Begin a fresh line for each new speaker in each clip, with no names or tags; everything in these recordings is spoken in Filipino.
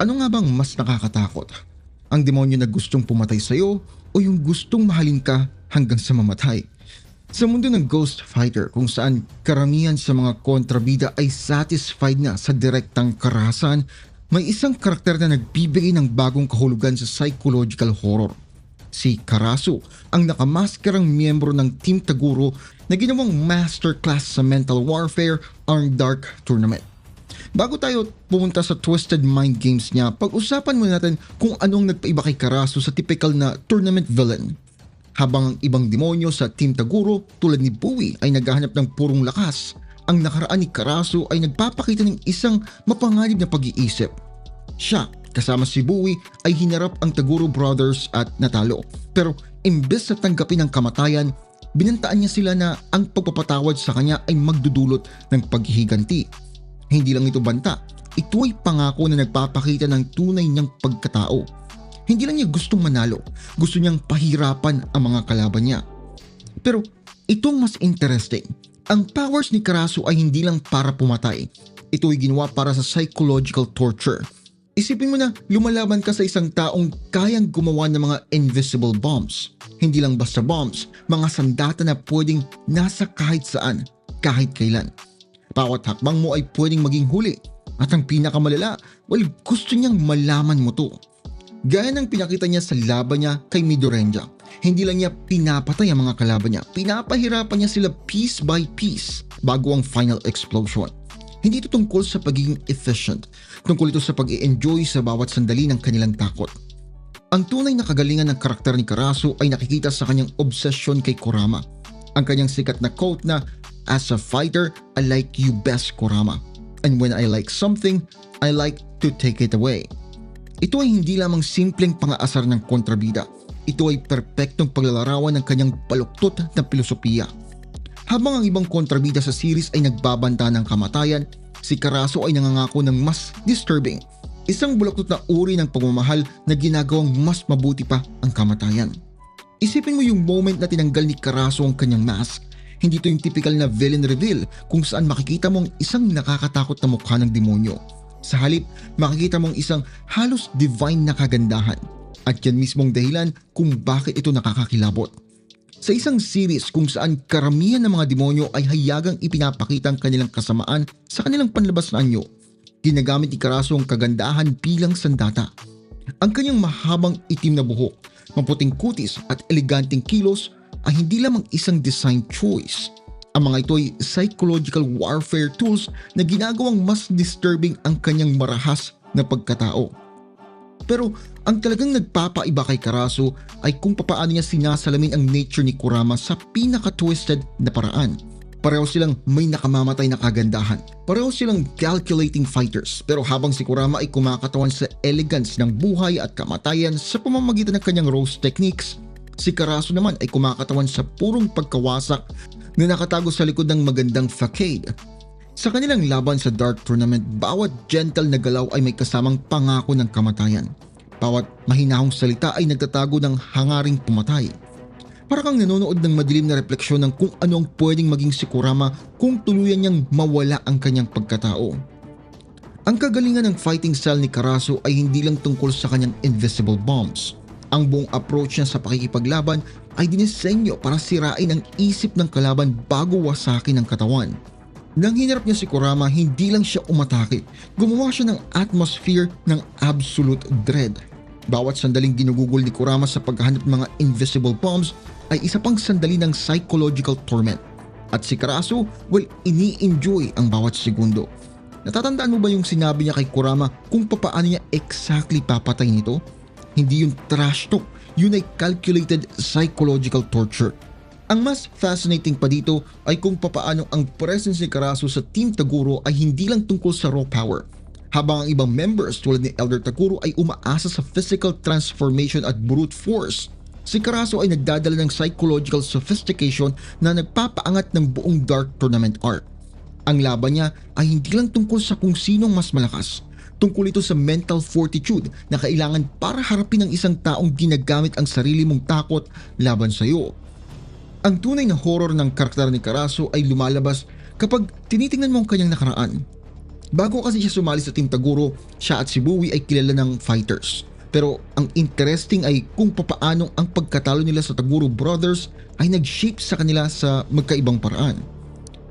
Ano nga bang mas nakakatakot? Ang demonyo na gustong pumatay sa'yo o yung gustong mahalin ka hanggang sa mamatay? Sa mundo ng Ghost Fighter kung saan karamihan sa mga kontrabida ay satisfied na sa direktang karahasan, may isang karakter na nagbibigay ng bagong kahulugan sa psychological horror. Si Karasu, ang nakamaskerang miyembro ng Team Taguro na ginawang masterclass sa mental warfare ang Dark Tournament. Bago tayo pumunta sa Twisted Mind Games niya, pag-usapan muna natin kung anong nagpaiba kay Karasu sa typical na tournament villain. Habang ang ibang demonyo sa Team Taguro tulad ni Bowie ay naghahanap ng purong lakas, ang nakaraan ni Karasu ay nagpapakita ng isang mapanganib na pag-iisip. Siya, kasama si Bowie, ay hinarap ang Taguro Brothers at natalo. Pero imbes na tanggapin ang kamatayan, binantaan niya sila na ang pagpapatawad sa kanya ay magdudulot ng paghihiganti. Hindi lang ito banta, ito ay pangako na nagpapakita ng tunay niyang pagkatao. Hindi lang niya gustong manalo, gusto niyang pahirapan ang mga kalaban niya. Pero itong mas interesting, ang powers ni Karasu ay hindi lang para pumatay. Ito ay ginawa para sa psychological torture. Isipin mo na lumalaban ka sa isang taong kayang gumawa ng mga invisible bombs. Hindi lang basta bombs, mga sandata na pwedeng nasa kahit saan, kahit kailan. Bawat hakbang mo ay pwedeng maging huli. At ang pinakamalala, well, gusto niyang malaman mo to. Gaya ng pinakita niya sa laban niya kay Midorenja, hindi lang niya pinapatay ang mga kalaban niya, pinapahirapan niya sila piece by piece bago ang final explosion. Hindi ito tungkol sa pagiging efficient, tungkol ito sa pag enjoy sa bawat sandali ng kanilang takot. Ang tunay na kagalingan ng karakter ni Karasu ay nakikita sa kanyang obsession kay Kurama. Ang kanyang sikat na quote na, As a fighter, I like you best Kurama. And when I like something, I like to take it away. Ito ay hindi lamang simpleng pang-aasar ng kontrabida. Ito ay perpektong paglalarawan ng kanyang baluktot na filosofiya. Habang ang ibang kontrabida sa series ay nagbabanta ng kamatayan, si Karaso ay nangangako ng mas disturbing. Isang buloktot na uri ng pagmamahal na ginagawang mas mabuti pa ang kamatayan. Isipin mo yung moment na tinanggal ni Karaso ang kanyang mask. Hindi ito yung typical na villain reveal kung saan makikita mo ang isang nakakatakot na mukha ng demonyo. Sa halip, makikita mong isang halos divine na kagandahan. At yan mismong dahilan kung bakit ito nakakakilabot. Sa isang series kung saan karamihan ng mga demonyo ay hayagang ipinapakita ang kanilang kasamaan sa kanilang panlabas na anyo, ginagamit ni Karaso ang kagandahan bilang sandata. Ang kanyang mahabang itim na buhok, maputing kutis at eleganteng kilos ay hindi lamang isang design choice. Ang mga ito ay psychological warfare tools na ginagawang mas disturbing ang kanyang marahas na pagkatao. Pero ang talagang nagpapaiba kay Karaso ay kung papaano niya sinasalamin ang nature ni Kurama sa pinaka-twisted na paraan. Pareho silang may nakamamatay na kagandahan. Pareho silang calculating fighters. Pero habang si Kurama ay kumakatawan sa elegance ng buhay at kamatayan sa pamamagitan ng kanyang rose techniques, si Karaso naman ay kumakatawan sa purong pagkawasak na nakatago sa likod ng magandang facade. Sa kanilang laban sa Dark Tournament, bawat gentle na galaw ay may kasamang pangako ng kamatayan. Bawat mahinahong salita ay nagtatago ng hangaring pumatay. Para kang nanonood ng madilim na refleksyon ng kung ano ang pwedeng maging si Kurama kung tuluyan niyang mawala ang kanyang pagkatao. Ang kagalingan ng fighting style ni Karasu ay hindi lang tungkol sa kanyang invisible bombs. Ang buong approach niya sa pakikipaglaban ay dinisenyo para sirain ang isip ng kalaban bago wasakin ang katawan. Nang hinarap niya si Kurama, hindi lang siya umatake. Gumawa siya ng atmosphere ng absolute dread. Bawat sandaling ginugugol ni Kurama sa paghahanap ng mga invisible bombs ay isa pang sandali ng psychological torment. At si Karasu, well, ini-enjoy ang bawat segundo. Natatandaan mo ba yung sinabi niya kay Kurama kung papaano niya exactly papatay nito? Hindi yung trash talk, yun ay calculated psychological torture. Ang mas fascinating pa dito ay kung papaano ang presence ni Karasu sa Team Taguro ay hindi lang tungkol sa raw power. Habang ang ibang members tulad ni Elder Taguro ay umaasa sa physical transformation at brute force, si Karasu ay nagdadala ng psychological sophistication na nagpapaangat ng buong Dark Tournament arc. Ang laban niya ay hindi lang tungkol sa kung sinong mas malakas, Tungkol ito sa mental fortitude na kailangan para harapin ang isang taong ginagamit ang sarili mong takot laban sa iyo. Ang tunay na horror ng karakter ni Karaso ay lumalabas kapag tinitingnan mo ang kanyang nakaraan. Bago kasi siya sumali sa Team Taguro, siya at si Bowie ay kilala ng fighters. Pero ang interesting ay kung papaano ang pagkatalo nila sa Taguro Brothers ay nag-shape sa kanila sa magkaibang paraan.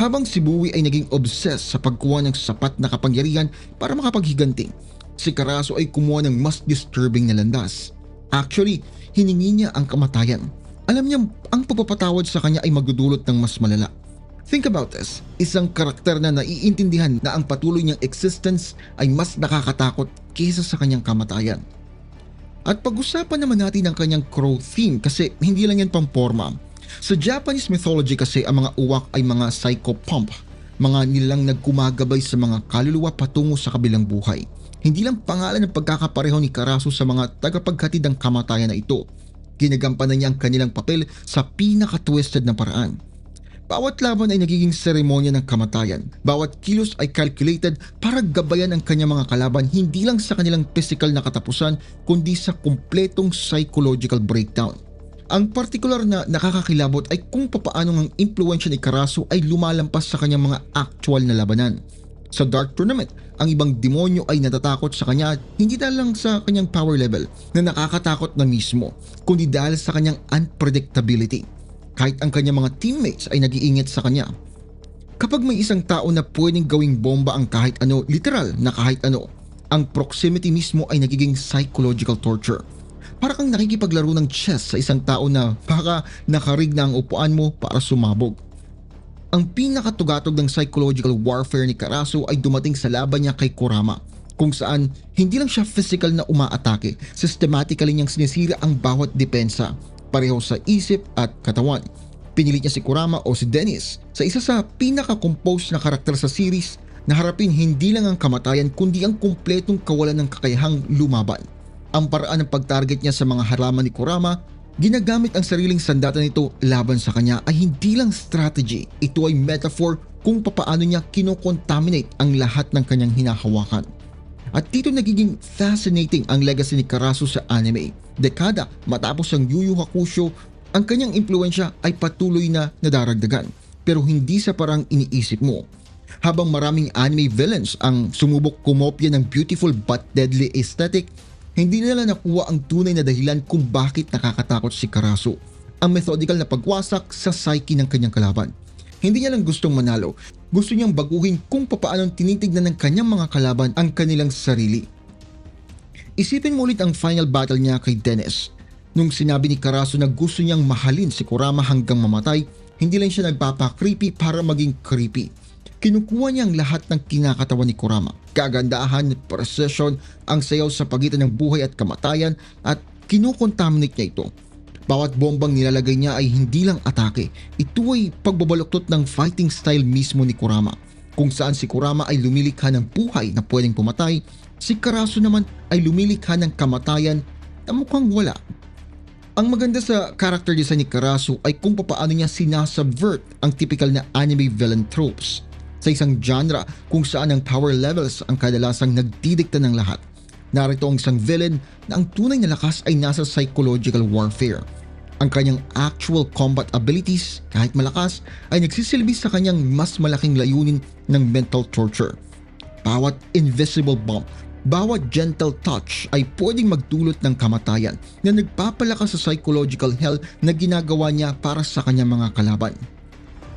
Habang si Bowie ay naging obsessed sa pagkuha ng sapat na kapangyarihan para makapaghiganti, si Karaso ay kumuha ng mas disturbing na landas. Actually, hiningi niya ang kamatayan. Alam niya ang pagpapatawad sa kanya ay magdudulot ng mas malala. Think about this, isang karakter na naiintindihan na ang patuloy niyang existence ay mas nakakatakot kaysa sa kanyang kamatayan. At pag-usapan naman natin ang kanyang crow theme kasi hindi lang yan pamporma. Sa Japanese mythology kasi ang mga uwak ay mga psychopomp, mga nilang nagkumagabay sa mga kaluluwa patungo sa kabilang buhay. Hindi lang pangalan ng pagkakapareho ni Karasu sa mga tagapaghatid ng kamatayan na ito. Ginagampanan niya ang kanilang papel sa pinaka-twisted na paraan. Bawat laban ay nagiging seremonya ng kamatayan. Bawat kilos ay calculated para gabayan ang kanyang mga kalaban hindi lang sa kanilang physical na katapusan kundi sa kumpletong psychological breakdown. Ang partikular na nakakakilabot ay kung papaano ang impluensya ni Karasu ay lumalampas sa kanyang mga actual na labanan. Sa Dark Tournament, ang ibang demonyo ay natatakot sa kanya hindi dahil lang sa kanyang power level na nakakatakot na mismo, kundi dahil sa kanyang unpredictability kahit ang kanyang mga teammates ay nag-iingat sa kanya. Kapag may isang tao na pwedeng gawing bomba ang kahit ano, literal na kahit ano, ang proximity mismo ay nagiging psychological torture. Para kang nakikipaglaro ng chess sa isang tao na baka nakarig na ang upuan mo para sumabog. Ang pinakatugatog ng psychological warfare ni Karasu ay dumating sa laban niya kay Kurama kung saan hindi lang siya physical na umaatake, systematically niyang sinisira ang bawat depensa pareho sa isip at katawan. Pinilit niya si Kurama o si Dennis sa isa sa pinaka-compose na karakter sa series na harapin hindi lang ang kamatayan kundi ang kumpletong kawalan ng kakayahang lumaban. Ang paraan ng pag-target niya sa mga halaman ni Kurama, ginagamit ang sariling sandata nito laban sa kanya ay hindi lang strategy, ito ay metaphor kung papaano niya kinokontaminate ang lahat ng kanyang hinahawakan. At dito nagiging fascinating ang legacy ni Karasu sa anime. Dekada matapos ang Yu Yu Hakusho, ang kanyang impluensya ay patuloy na nadaragdagan pero hindi sa parang iniisip mo. Habang maraming anime villains ang sumubok kumopya ng beautiful but deadly aesthetic, hindi nila nakuha ang tunay na dahilan kung bakit nakakatakot si Karasu. Ang methodical na pagwasak sa psyche ng kanyang kalaban. Hindi niya lang gustong manalo, gusto niyang baguhin kung papaano tinitignan ng kanyang mga kalaban ang kanilang sarili. Isipin mo ulit ang final battle niya kay Dennis. Nung sinabi ni Karaso na gusto niyang mahalin si Kurama hanggang mamatay, hindi lang siya nagpapa-creepy para maging creepy. Kinukuha niya ang lahat ng kinakatawan ni Kurama. Kagandahan, precision, ang sayaw sa pagitan ng buhay at kamatayan at kinukontaminate niya ito. Bawat bombang nilalagay niya ay hindi lang atake. Ito ay pagbabaluktot ng fighting style mismo ni Kurama. Kung saan si Kurama ay lumilikha ng buhay na pwedeng pumatay, si Karasu naman ay lumilikha ng kamatayan na mukhang wala. Ang maganda sa character design ni Karasu ay kung papaano niya sinasubvert ang typical na anime villain tropes sa isang genre kung saan ang power levels ang kadalasang nagdidikta ng lahat. Narito ang isang villain na ang tunay na lakas ay nasa psychological warfare. Ang kanyang actual combat abilities, kahit malakas, ay nagsisilbi sa kanyang mas malaking layunin ng mental torture. Bawat invisible bomb, bawat gentle touch ay pwedeng magdulot ng kamatayan na nagpapalakas sa psychological hell na ginagawa niya para sa kanyang mga kalaban.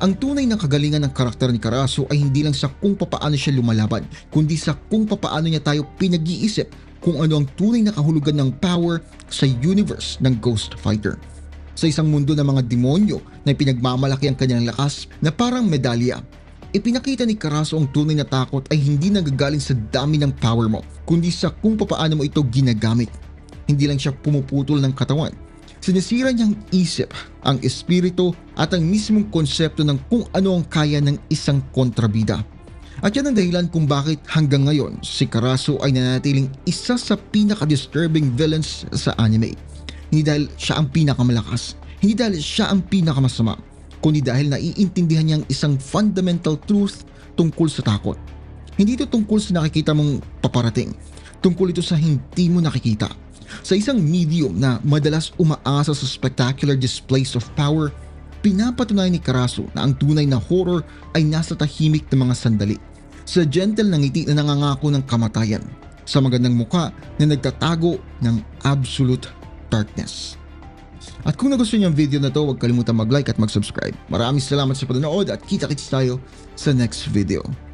Ang tunay na kagalingan ng karakter ni Karaso ay hindi lang sa kung papaano siya lumalaban, kundi sa kung papaano niya tayo pinag-iisip kung ano ang tunay na kahulugan ng power sa universe ng Ghost Fighter. Sa isang mundo ng mga demonyo na pinagmamalaki ang kanyang lakas na parang medalya, ipinakita ni Karaso ang tunay na takot ay hindi nagagaling sa dami ng power mo, kundi sa kung papaano mo ito ginagamit. Hindi lang siya pumuputol ng katawan, Sinisira niyang isip, ang espiritu at ang mismong konsepto ng kung ano ang kaya ng isang kontrabida. At yan ang dahilan kung bakit hanggang ngayon si Karaso ay nanatiling isa sa pinaka-disturbing villains sa anime. Hindi dahil siya ang pinakamalakas, hindi dahil siya ang pinakamasama, kundi dahil naiintindihan niya ang isang fundamental truth tungkol sa takot. Hindi ito tungkol sa nakikita mong paparating, tungkol ito sa hindi mo nakikita sa isang medium na madalas umaasa sa spectacular displays of power, pinapatunayan ni Karaso na ang tunay na horror ay nasa tahimik na mga sandali. sa gentle na ngiti na nangangako ng kamatayan, sa magandang muka na nagtatago ng absolute darkness. At kung nagustuhan niyo ang video na to, huwag kalimutan mag-like at mag-subscribe. Maraming salamat sa panonood at kita-kits tayo sa next video.